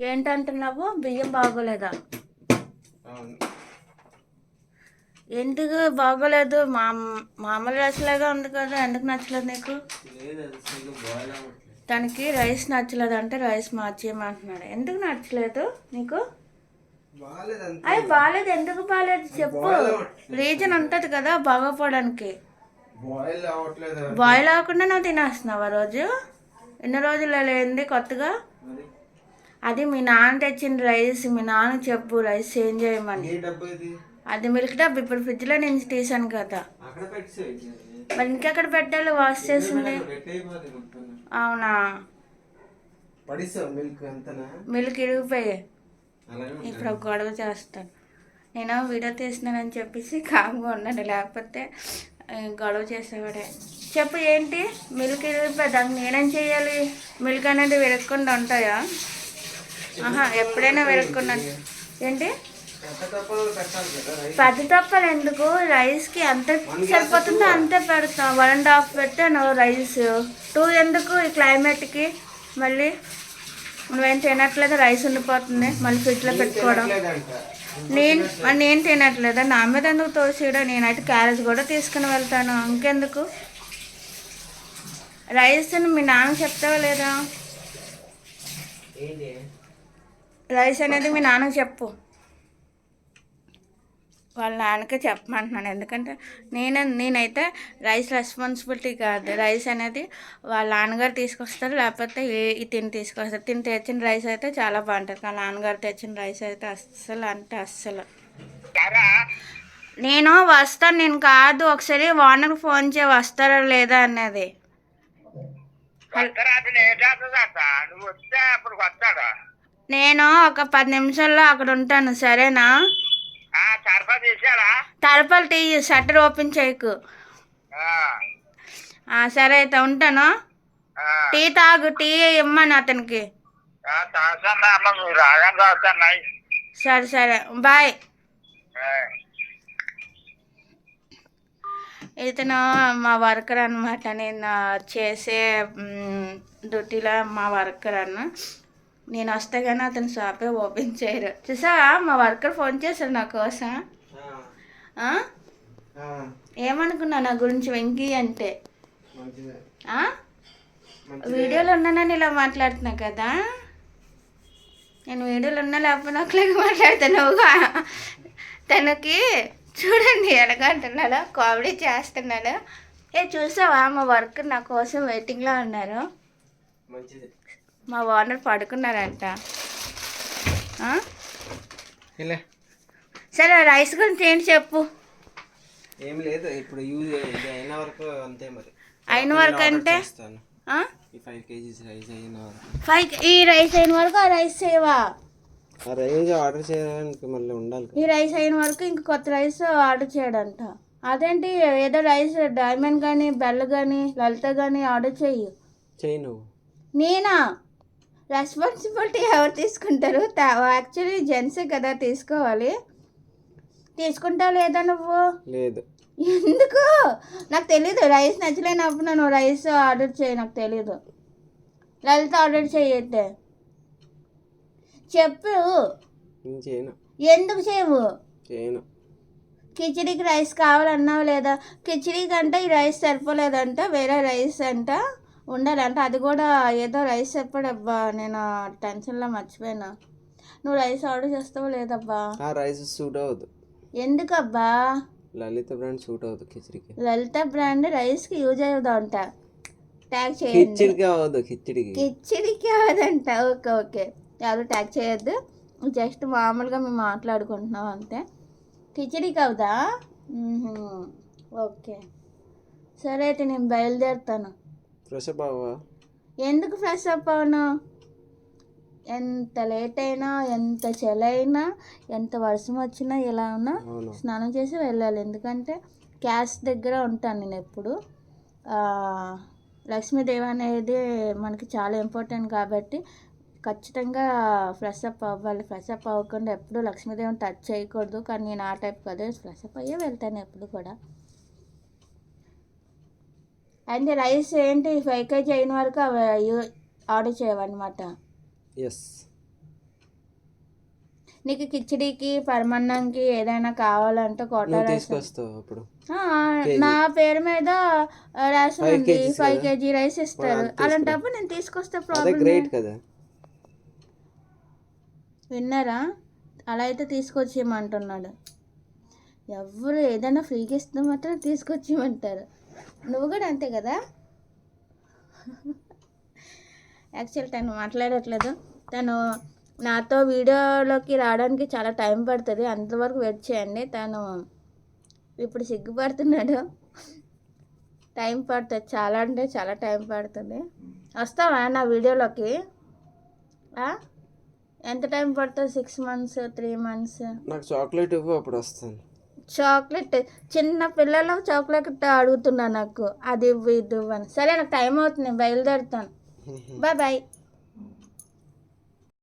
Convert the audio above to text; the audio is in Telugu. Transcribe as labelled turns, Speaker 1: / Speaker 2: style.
Speaker 1: ఏంటంటున్నావు? బియ్యం బాగోలేదా? ఎందుకు బాగోలేదు? మా మామూలు రైస్లాగా ఉంది కదా ఎందుకు నచ్చలేదు నీకు? తనకి రైస్ నచ్చలేదు అంటే రైస్ మార్చేయమంటున్నాడు. ఎందుకు నచ్చలేదు నీకు? అవి బాగాలేదు. ఎందుకు బాగాలేదు? చెప్పు. రీజన్ ఉంటుంది కదా బాగోపోవడానికి.
Speaker 2: బాయిల్
Speaker 1: అవ్వకుండా నువ్వు తినేస్తున్నావా రోజు? ఎన్ని రోజులు లేనిది కొత్తగా? అది మీ నాన్న తెచ్చిన రైస్ మీ నాన్న చెప్పు రైస్ చేంజ్ చేయమని. అది మిల్క్ డబ్బు ఇప్పుడు ఫ్రిడ్జ్లో నుంచి తీసాను కదా. మరి ఇంకెక్కడ పెట్టాలి? వాష్ చేసింది. అవునా?
Speaker 2: మిల్క్
Speaker 1: ఇరిగిపోయాయి. ఇప్పుడు ఒక గొడవ చేస్తాను. నేను వీడియో తీస్తున్నానని చెప్పేసి కామ్గా ఉన్నాను. లేకపోతే గొడవ చేసేవాడే. చెప్పు ఏంటి? మిల్క్ ఇరిగిపోయి దానికి నేనేం చేయాలి? మిల్క్ అనేది విరగకుండా ఉంటాయా? ఎప్పుడైనా విరగకుండా ఏంటి?
Speaker 2: పెద్ద
Speaker 1: తప్పలు ఎందుకు? రైస్కి ఎంత సరిపోతుందో అంతే పెడతాం. వన్ అండ్ హాఫ్ పెట్టాను రైస్. టూ ఎందుకు ఈ క్లైమేట్కి? మళ్ళీ నువ్వేం తినట్లేదు? రైస్ ఉండిపోతుంది. మళ్ళీ ఫ్రిడ్జ్లో పెట్టుకోవడం. నేను మరి నేను తినట్లేదా? నా మీద ఎందుకు తోసేయడం? నేనైతే క్యారేజ్ కూడా తీసుకుని వెళ్తాను. ఇంకెందుకు? రైస్ అని మీ నాన్న చెప్తావా లేదా? రైస్ అనేది మీ నాన్నకు చెప్పు. వాళ్ళ నాన్నకే చెప్పమంటున్నాను. ఎందుకంటే నేను నేనైతే రైస్ రెస్పాన్సిబిలిటీ కాదు. రైస్ అనేది వాళ్ళ నాన్నగారు తీసుకొస్తారు లేకపోతే ఏ ఈ తిని తీసుకొస్తారు. తిని తెచ్చిన రైస్ అయితే చాలా బాగుంటుంది. కానీ నాన్నగారు తెచ్చిన రైస్ అయితే అస్సలు అంటే అస్సలు. నేను వస్తాను. నేను కాదు ఒకసారి ఓనర్కి ఫోన్ చేయి వస్తారా లేదా అన్నది.
Speaker 3: నువ్వు వస్తే అప్పుడు వస్తాడు?
Speaker 1: నేను ఒక పది నిమిషాల్లో అక్కడ ఉంటాను సరేనా? తలపలు టీ షట్టర్ ఓపెన్ చేయకు. సరే అయితే ఉంటాను. టీ తాగు టీ ఇమ్మని అతనికి. సరే సరే బాయ్. ఇతను మా వర్కర్ అనమాట నేను చేసే డ్యూటీలో మా వర్కర్ అన్న. నేను వస్తే కానీ అతను షాపే ఓపెన్ చేయరు. చూసావా? మా వర్కర్ ఫోన్ చేశారు నా కోసం. ఏమనుకున్నావు నా గురించి వెంకీ అంటే? వీడియోలో ఉన్నానని ఇలా మాట్లాడుతున్నా కదా? నేను వీడియోలో ఉన్నా లేకపోతే ఒకలాగా మాట్లాడుతున్నావుగా తనకి చూడండి ఎలాగంటున్నాడు కామెడీ చేస్తున్నాడు. ఏ చూసావా? మా వర్క్ నా కోసం వెయిటింగ్లో ఉన్నారు.
Speaker 2: మంచిదే.
Speaker 1: మా ఓనర్ పడుకున్నారంట. సరే రైస్ గురించి ఏంటి చెప్పు.
Speaker 2: ఏం లేదు ఇప్పుడు యూజ్ అయిన వరకు అంతే మరి.
Speaker 1: అయిన వరకు అంటే?
Speaker 2: చేస్తాను.
Speaker 1: ఆ?
Speaker 2: ఈ ఫైవ్ కేజీస్ రైస్ అయిన వరకు.
Speaker 1: ఫైవ్ ఈ రైస్ అయిన వరకు ఆ రైస్ చేయవా?
Speaker 2: ఆ రైస్ ఆర్డర్ చేయడానికి మళ్ళీ ఉండాలి
Speaker 1: ఈ రైస్ అయిన వరకు ఇంక కొత్త రైస్ ఆర్డర్ చేయడంట. అదేంటి ఏదో రైస్ డైమండ్ కానీ బెల్ కానీ లలిత కానీ ఆర్డర్ చెయ్యి.
Speaker 2: చెయ్యి నువ్వు.
Speaker 1: నేనా? రెస్పాన్సిబిలిటీ ఎవరు తీసుకుంటారు? యాక్చువల్లీ జెంట్సే కదా తీసుకోవాలి. తీసుకుంటావు లేదా నువ్వు?
Speaker 2: లేదు.
Speaker 1: ఎందుకు? నాకు తెలీదు. రైస్ నచ్చలేనప్పుడు నువ్వు రైస్ ఆర్డర్ చేయి నాకు తెలీదు. లలిత ఆర్డర్ చేయైతే చెప్పు.
Speaker 2: నేను
Speaker 1: ఎందుకు చేయవు? కిచిడీకి రైస్ కావాలన్నావు లేదా? కిచిడీ కంటే ఈ రైస్ సరిపోలేదంట వేరే రైస్ అంట. ఉండాలంట అది కూడా ఏదో రైస్ చెప్పాడబ్బా నేను టెన్షన్లో మర్చిపోయినా. నువ్వు రైస్ ఆర్డర్ చేస్తావు లేదబ్బా?
Speaker 2: ఆ రైస్ సూట్ అవ్వదు.
Speaker 1: ఎందుకబ్బా?
Speaker 2: లలిత బ్రాండ్ సూట్ అవ్వదు కిచడికి.
Speaker 1: లలిత బ్రాండ్ రైస్కి యూజ్ అయ్యదంట ట్యాగ్ చేయండి
Speaker 2: కిచడికి అవ్వదు కిచడికి.
Speaker 1: కిచిడికి అవదంట ఓకే ఓకే. ఎవరు ట్యాగ్ చేయొద్దు. జస్ట్ మామూలుగా మేము మాట్లాడుకుంటున్నాం అంతే. కిచిడికి అవుదా. ఓకే. సరే అయితే నేను బయలుదేరుతాను.
Speaker 2: ఫ్రెష్ అప్ అవ్వా
Speaker 1: ఎందుకు ఫ్రెష్ అప్ అవును ఎంత లేట్ అయినా ఎంత చలి అయినా ఎంత వర్షం వచ్చినా ఎలా ఉన్నా స్నానం చేసి వెళ్ళాలి. ఎందుకంటే క్యాష్ దగ్గర ఉంటాను నేను ఎప్పుడు. లక్ష్మీదేవి అనేది మనకి చాలా ఇంపార్టెంట్ కాబట్టి ఖచ్చితంగా ఫ్రెష్ అప్ అవ్వాలి. ఫ్రెష్ అప్ అవ్వకుండా ఎప్పుడు లక్ష్మీదేవిని టచ్ చేయకూడదు. కానీ నేను ఆ టైప్ కదా ఫ్రెష్ అప్ అయ్యే వెళ్తాను ఎప్పుడు కూడా. అంటే రైస్ ఏంటి? ఫైవ్ కేజీ అయిన వరకు అవి ఆర్డర్ చేయవన్నమాట.
Speaker 2: ఎస్
Speaker 1: నీకు కిచిడీకి పరమన్నంకి ఏదైనా కావాలంటే కోటా రైస్. ఆ, నా పేరు మీద
Speaker 2: Five
Speaker 1: ఉంది. ఫైవ్? కేజీ రైస్ ఇస్తారు. అలాంటప్పుడు నేను తీసుకొస్తే ప్రాబ్లం
Speaker 2: గ్రేట్ కదా.
Speaker 1: విన్నారా? అలా అయితే తీసుకొచ్చేయమంటున్నాడు. ఎవరు ఏదైనా ఫ్రీగా ఇస్తే మాత్రం తీసుకొచ్చేయమంటారు. నువ్వు కూడా అంతే కదా? యాక్చువల్ తను మాట్లాడట్లేదు. తను నాతో వీడియోలోకి రావడానికి చాలా టైం పడుతుంది. అంతవరకు వెయిట్ చేయండి. తను ఇప్పుడు సిగ్గుపడుతున్నాడు. టైం పడుతుంది. చాలా అంటే చాలా టైం పడుతుంది. వస్తావా నా వీడియోలోకి? ఎంత టైం పడుతుంది? Six months three months?
Speaker 2: నాకు చాక్లెట్ ఇవ్వు అప్పుడు వస్తాను.
Speaker 1: చాక్లెట్ చిన్న పిల్లలు చాక్లెట్ అడుగుతున్నా నాకు. అది ఇవ్వు ఇది ఇవ్వు అని. సరే నాకు టైం అవుతుంది బయలుదేరుతాను. Bye bye.